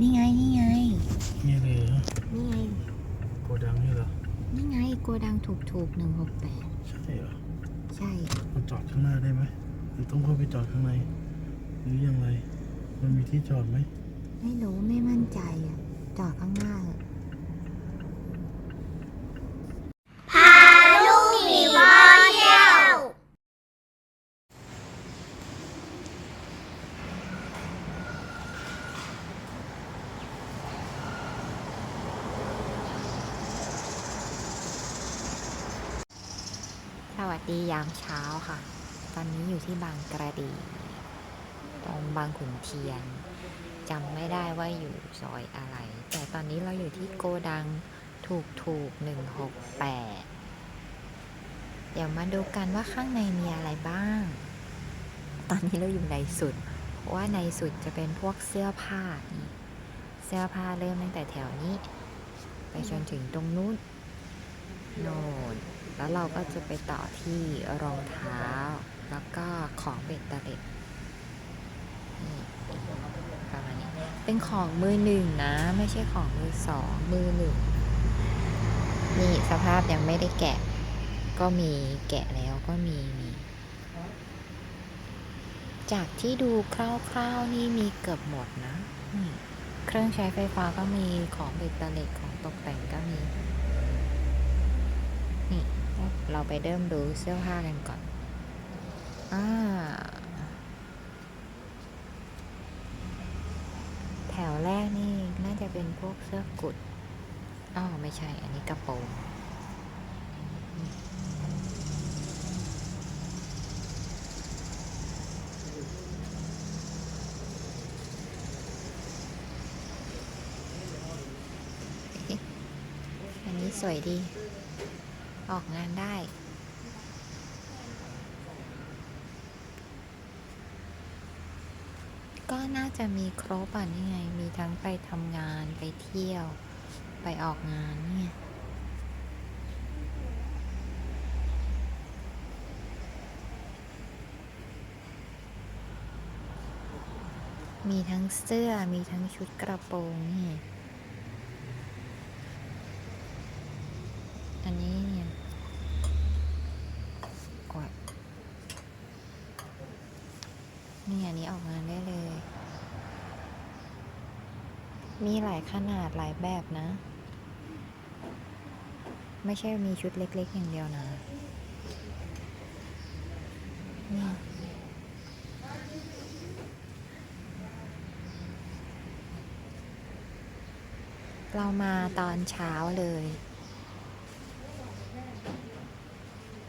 นี่ไง นี่ไง นี่เลยเหรอนี่ไง โกดังนี่เหรอ นี่ไงโกดังถูกถูกหนึ่งหกแปดใช่เหรอ ใช่ มันจอดข้างหน้าได้ไหมหรือต้องเข้าไปจอดข้างใน หรือยังไง มันมีที่จอดไหม ไม่รู้ไม่มั่นใจอะ จอดข้างหน้าเถอะ พาลูกหมีพ่อเที่ยว สวัส ดียามเช้าค่ะ ตอนนี้อยู่ที่บางกระดี ตรงบางขุนเทียนจำไม่ได้ว่าอยู่ซอยอะไร แต่ตอนนี้เราอยู่ที่โกดังถูกถูกหนึ่งหกแปดเดี๋ยวมาดูกันว่าข้างในมีอะไรบ้าง ตอนนี้เราอยู่ในสุด เพราะว่าในสุดจะเป็นพวกเสื้อผ้านี่เสื้อผ้าเริ่มตั้งแต่แถวนี้ ไปจนถึงตรงนู้น โน่นแล้วเราก็จะไปต่อที่รองเท้า แล้วก็ของเบ็ดเล็ดนี่ประมาณนี้ เป็นของมือหนึ่งนะ ไม่ใช่ของมือสองมือหนึ่งนี่สภาพยังไม่ได้แกะ ก็มีแกะแล้วก็มีมีจากที่ดูคร่าวๆนี่มีเกือบหมดนะ เครื่องใช้ไฟฟ้าก็มีของเบ็ดเตล็ดของตกแต่งก็มี เราไปเริ่มดูเสื้อผ้ากันก่อน อ่า แถวแรกนี่น่าจะเป็นพวกเสื้อกุดอ้าวไม่ใช่ อันนี้กระโปรงอันนี้สวยดี ออกงานได้ ก็น่าจะมีครบอะนี่ไง มีทั้งไปทำงานไปเที่ยว ไปออกงานเนี่ยมีทั้งเสื้อ มีทั้งชุดกระโปรงนี่ อันนี้เนี่ยกดนี่อันนี้ออกงานได้เลย มีหลายขนาดหลายแบบนะ ไม่ใช่มีชุดเล็ก ๆ อย่างเดียวนะนี่เรามาตอนเช้าเลย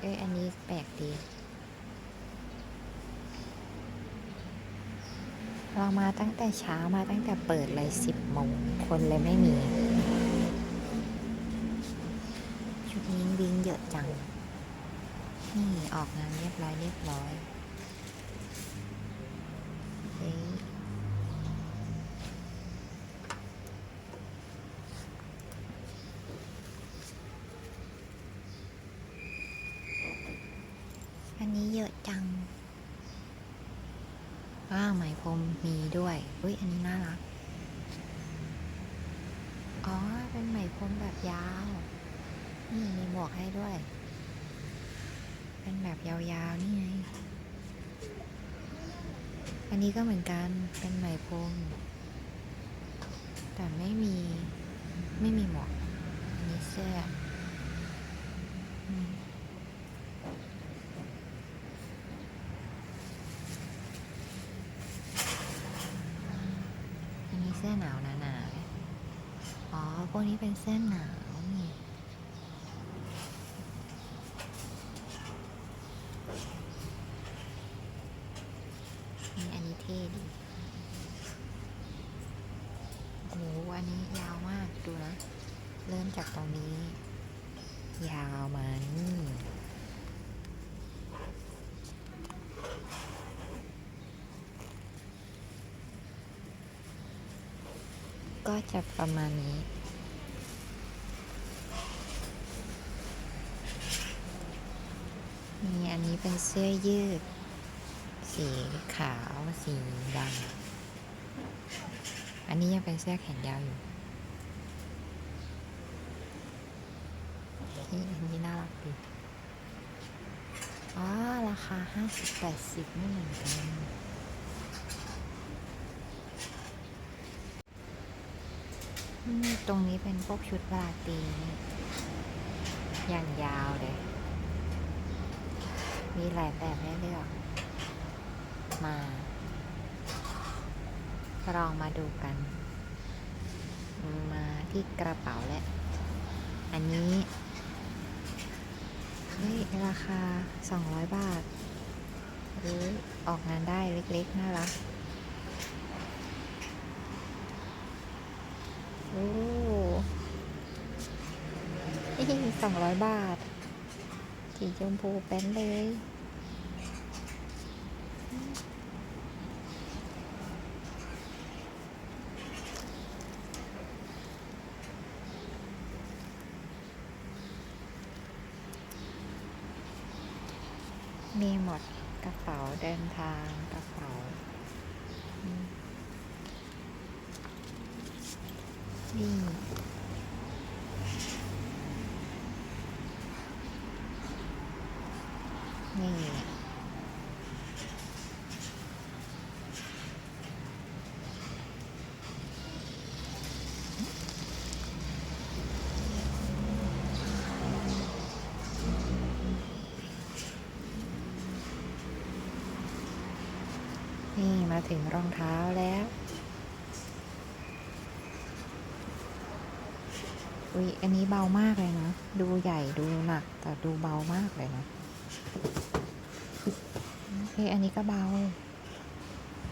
เอ้ยอันนี้แปลกดี เรามาตั้งแต่เช้ามาตั้งแต่เปิดเลยสิบโมงคนเลยไม่มี ชุดนี้วิ่งเยอะจัง นี่ออกงานเรียบร้อยเรียบร้อยเฮ้ยอันนี้เยอะจัง ว้าวไหมพรมมี ด้วยอุ้ยอันนี้น่ารัก อ๋อ เป็นไหมพรมแบบยาว นี่มีหมวกให้ด้วย เป็นแบบยาวๆ นี่ไง อันนี้ก็เหมือนกัน เป็นไหมพรม แต่ไม่มี ไม่มีหมวกอันนี้เสื้อม อันนี้เสื้อหนาวหนาๆอ๋อ พวกนี้ เป็นเสื้อหนาวนี่นี่อันนี้เท่ดีโอ้โหอันนี้ยาวมากดูนะ เริ่มจากตรงนี้ ยาวมานี่ก็จะประมาณนี้ มีอันนี้ เป็นเสื้อยืด สีขาวสีดำอันนี้ยังเป็นเสื้อแขนยาวอยู่นี่อันนี้น่ารักดีอ๋อราคาห้าสิบแปดสิบไม่เหมือนกันตรงนี้เป็นพวกชุดราตีอย่างยาวเลย มีหลายแบบให้เลือก มา ลองมาดูกัน มาที่กระเป๋าและ อันนี้ เฮ้ย ราคา 200 บาทเอ้ยออกงานได้เล็กๆ น่ารักโอ้สองร้อยบาท สีชมพูแป้นเลย มีหมดกระเป๋าเดินทางกระเป๋าอืมนี่นี่นี่ มาถึงรองเท้าแล้ว อุ๊ยอันนี้เบามากเลยนะ ดูใหญ่ดูหนัก แต่ดูเบามากเลยนะเฮ้ยอันนี้ก็เบา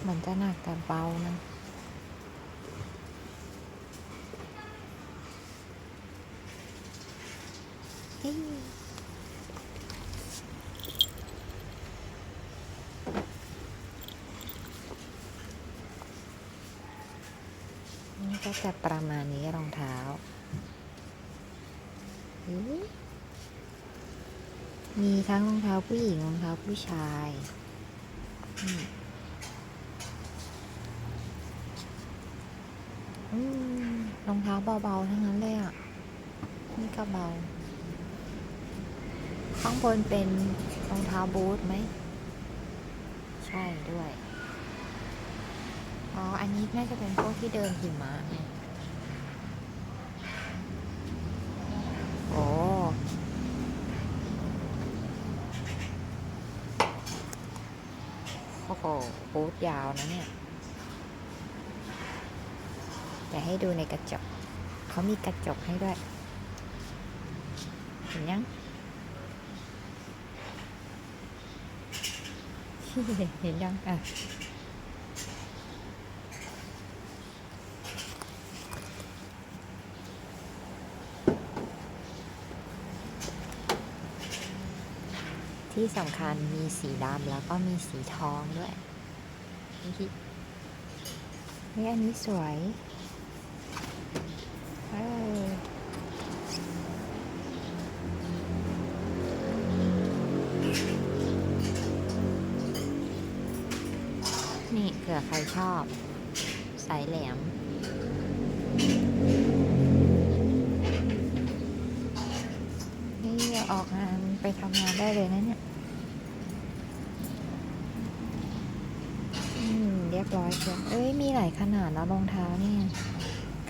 เหมือนจะหนักแต่เบานะเฮ้ยนี่ก็ จะประมาณนี้รองเท้า มีทั้งรองเท้าผู้หญิงรองเท้าผู้ชาย รองเท้าเบาๆ ทั้งนั้นเลยอะ นี่ก็เบา ข้างบนเป็นรองเท้าบูทไหม ใช่ด้วย อ๋อ อันนี้น่าจะเป็นพวกที่เดินหิมะโอ้โอ้โหบูทยาวนะเนี่ยจะให้ดูในกระจก เขามีกระจกให้ด้วย เห็นยังเห็นยังอะ ที่สำคัญมีสีดำแล้วก็มีสีทองด้วยนี่อันนี้สวยเออนี่เผื่อใครชอบ สายแหลมนี่ออกงา ไปทำงานได้เลยนะเนี่ยอืมเรียบร้อยเชียวเอ้ย มีหลายขนาดแล้วรองเท้าเนี่ย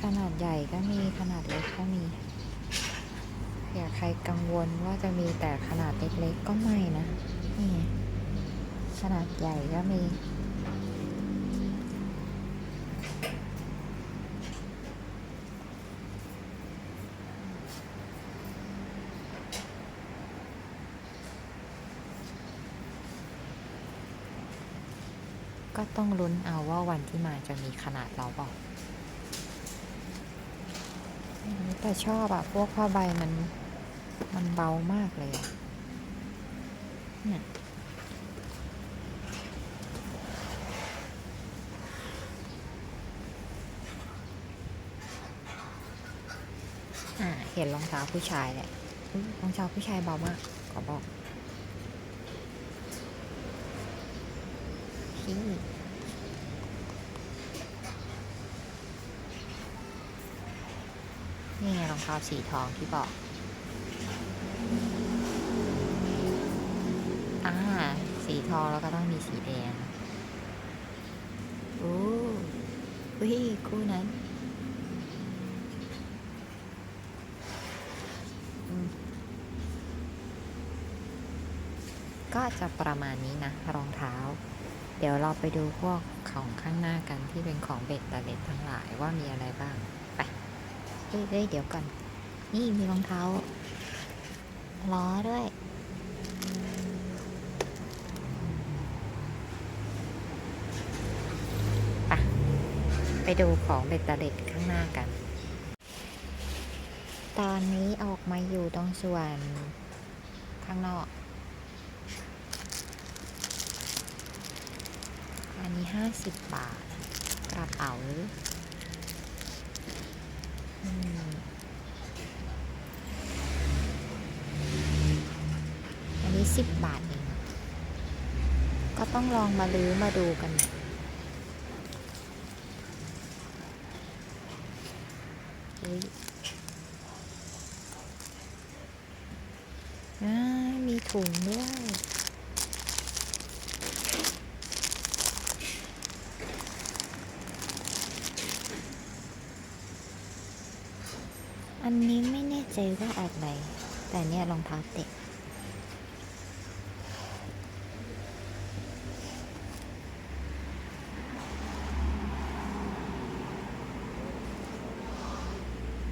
ขนาดใหญ่ก็มีขนาดเล็กก็มี อย่าใครกังวลว่าจะมีแต่ขนาดเล็กๆก็ไม่นะ นี่ไงขนาดใหญ่ก็มี ก็ต้องลุ้นเอาว่าวันที่มาจะมีขนาดเราบอกแต่ชอบอะพวกผ้าใบมันมันเบามากเลยอะเนี่ยเห็นรองเท้าผู้ชายแหละรองเท้าผู้ชายเบามากขอบอก พี่นี่ไงรองเท้าสีทองที่บอกอ่าสีทองแล้วก็ต้องมีสีแดงโอ้เฮ้ยคู่นั้นก็จะประมาณนี้นะรองเท้า เดี๋ยวเราไปดูพวกของข้างหน้ากันที่เป็นของเบ็ดตะเล็ดทั้งหลายว่ามีอะไรบ้าง ไป เฮ้ยเดี๋ยวก่อน นี่มีรองเท้าล้อด้วย ไป ไปดูของเบ็ดเล็ดข้างหน้ากัน ตอนนี้ออกมาอยู่ตรงส่วนข้างนอก อันนี้ห้าสิบบาท กระเป๋าอืมอันนี้สิบบาทเอง ก็ต้องลองมาลื้อมาดูกันหน่มีถุงด้วย อันนี้ไม่แน่ใจว่าอะไร แต่เนี่ยรองเท้าเตะ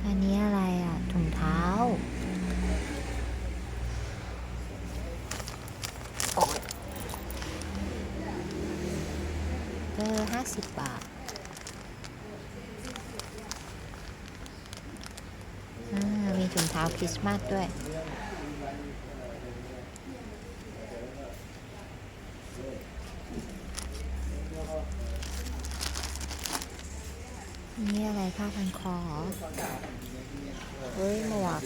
อันนี้อะไรอะถุงเท้าโอ๊ยเออห้าสิบบาท อ่ามี ถุงเท้าคริสต์มาสด้วย นี่อะไรผ้าพันคอเหรอเฮ้ยหมวก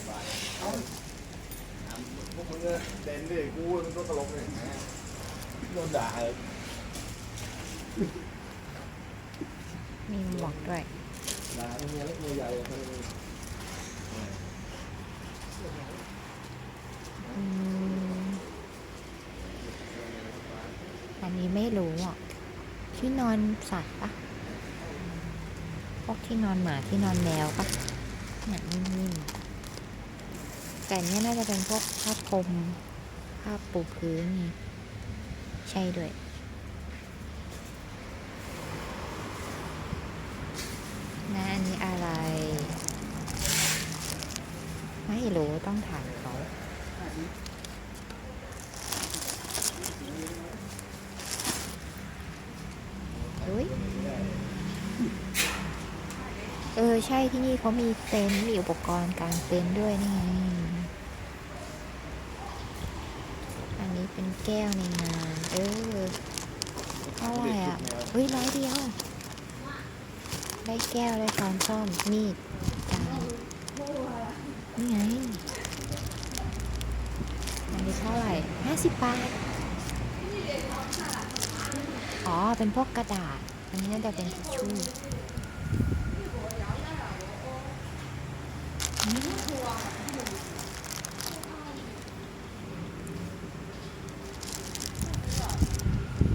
พวกมึงเด่นดิกูมันก็ตลกเลยโดนด่าเลยมีหมวกด้วยด่าตัวเล็กตัวใหญ่ อืมอันนี้ ไม่รู้อะที่นอนสัตว์ปะพวกที่นอนหมาที่นอนแมวปะหนังนิ่มๆแต่เนี้ยน่าจะเป็นพวกผ้าพรมผ้าปูพื้นไงใช่ด้วยนะอันนี้อะไร ไม่รู้ต้องถามเขาอุ้ยเออใช่ที่นี่เขามีเต็นท์มีอุปกรณ์กางเต็นท์ด้วยนี่ไงอันนี้เป็นแก้วในงาน เออเท่าไหร่อะเฮ้ยร้อยเดียว ได้แก้วได้ช้อนส้อมมีดจานนี่ไง อันนี้เท่าไหร่ห้าสิบบาท อ๋อ เป็นพวกกระดาษ อันนี้น่าจะเป็นทิชชู่อืม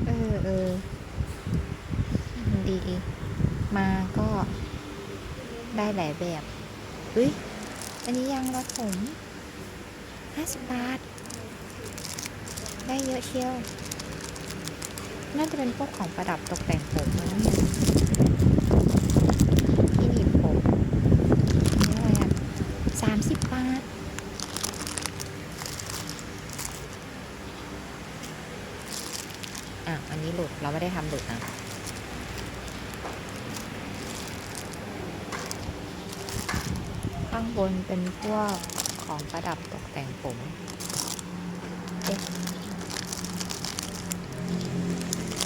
เออเออดีดี มาก็ได้หลายแบบเฮ้ย อันนี้ยังรัด ผมห้าสิบบาท ได้เยอะเชียว น่าจะเป็นพวกของประดับตกแต่งผมนะเนี่ยที่หนีบผมอันนี้อะไรอะสามสิบบาท อะ อันนี้หลุด เราไม่ได้ทำหลุดนะ ข้างบน เป็นพวกของประดับตกแต่งผม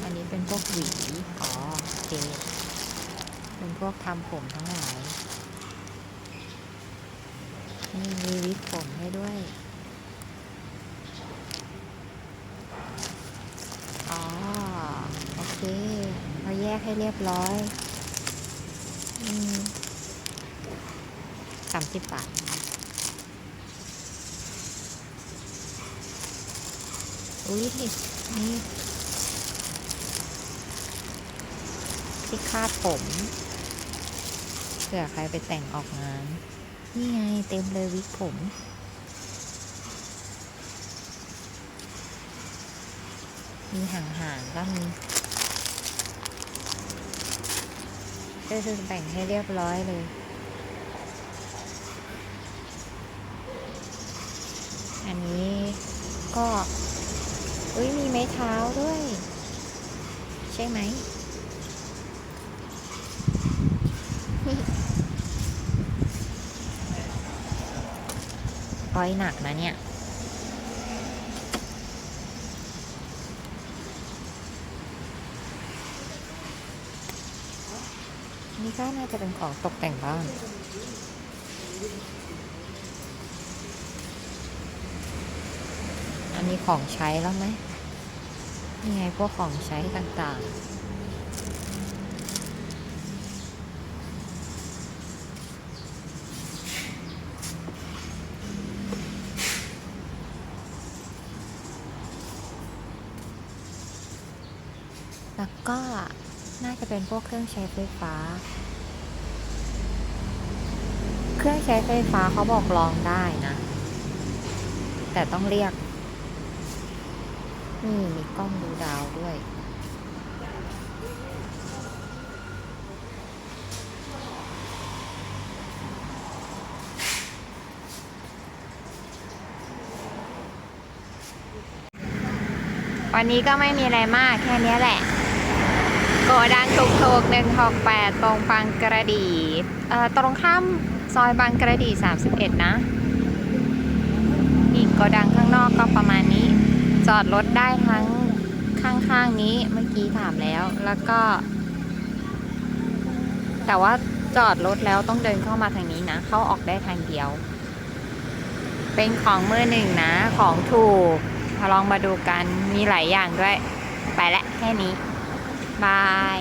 อันนี้เป็นพวกหวี อ๋อโอเคเป็นพวกทำผมทั้งหลาย นี่มีวิกผมให้ด้วย อ๋อ โอเค เราแยกให้เรียบร้อย อืม สามสิบบาท อุ้ยนี่ที่คาดผมเผื่อใครไปแต่งออกงาน นี่ไงเต็มเลยวิกผม มีห่างๆก็มีก็คือแบ่งให้เรียบร้อยเลย อันนี้ ก็อุ้ยมีไม้เท้าด้วย ใช่ไหมร้อยหนักนะเนี่ยนี่ก็น่าจะเป็นของตกแต่งบ้านีของใช้แล้วไหมนี่ไงพวกของใช้ต่างๆ แล้วก็น่าจะเป็นพวกเครื่องใช้ไฟฟ้า เครื่องใช้ไฟฟ้าเขาบอกลองได้นะ แต่ต้องเรียก นี่มีกล้องดูดาวด้วย วันนี้ก็ไม่มีอะไรมากแค่นี้แหละโกดังถูกถูกหนึ่งหกแปดตรงบางกระดีเอ่อตรงข้ามซอยบางกระดีสามสิบเอ็ดนะ อีกโกดังข้างนอกก็ประมาณนี้ จอดรถได้ทั้งข้างๆนี้เมื่อกี้ถามแล้ว แล้วก็ แต่ว่าจอดรถแล้วต้องเดินเข้ามาทางนี้นะ เข้าออกได้ทางเดียว เป็นของมือหนึ่งนะ ของถูกลองมาดูกันมีหลายอย่างด้วย ไปละแค่นี้ บาย